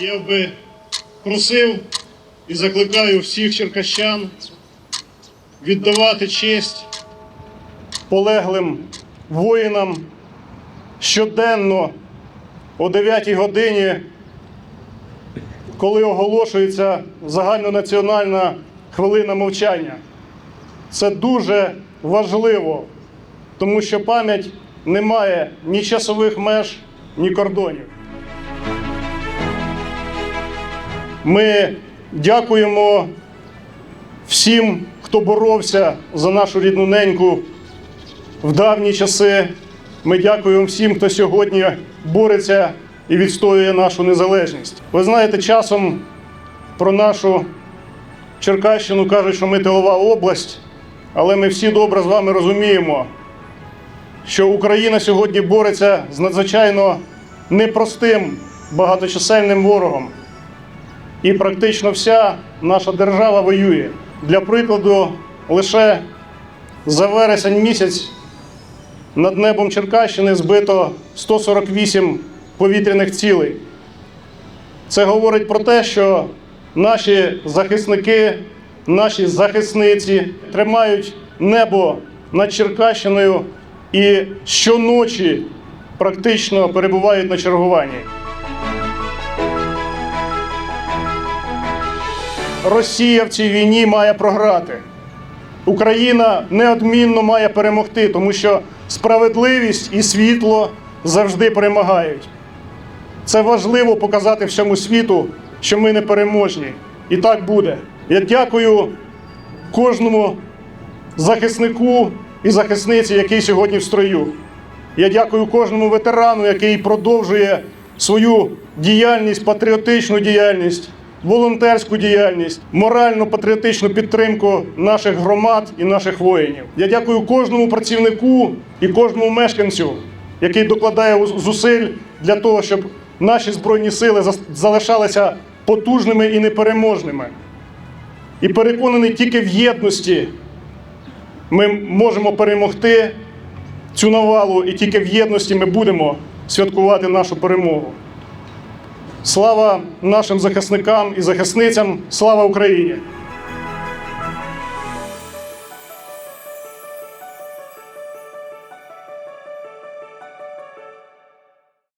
Я би просив і закликаю всіх черкащан віддавати честь полеглим воїнам щоденно о 9 годині, коли оголошується загальнонаціональна хвилина мовчання. Це дуже важливо, тому що пам'ять не має ні часових меж, ні кордонів. Ми дякуємо всім, хто боровся за нашу рідну неньку в давні часи. Ми дякуємо всім, хто сьогодні бореться і відстоює нашу незалежність. Ви знаєте, часом про нашу Черкащину кажуть, що ми тилова область, але ми всі добре з вами розуміємо, що Україна сьогодні бореться з надзвичайно непростим багаточисельним ворогом. І практично вся наша держава воює. Для прикладу, лише за вересень місяць над небом Черкащини збито 148 повітряних цілей. Це говорить про те, що наші захисники, наші захисниці тримають небо над Черкащиною і щоночі практично перебувають на чергуванні. Росія в цій війні має програти. Україна неодмінно має перемогти, тому що справедливість і світло завжди перемагають. Це важливо показати всьому світу, що ми не переможні. І так буде. Я дякую кожному захиснику і захисниці, який сьогодні в строю. Я дякую кожному ветерану, який продовжує свою діяльність, патріотичну діяльність, волонтерську діяльність, морально-патріотичну підтримку наших громад і наших воїнів. Я дякую кожному працівнику і кожному мешканцю, який докладає зусиль для того, щоб наші збройні сили залишалися потужними і непереможними. І переконаний тільки в єдності ми можемо перемогти цю навалу, і тільки в єдності ми будемо святкувати нашу перемогу. Слава нашим захисникам і захисницям! Слава Україні!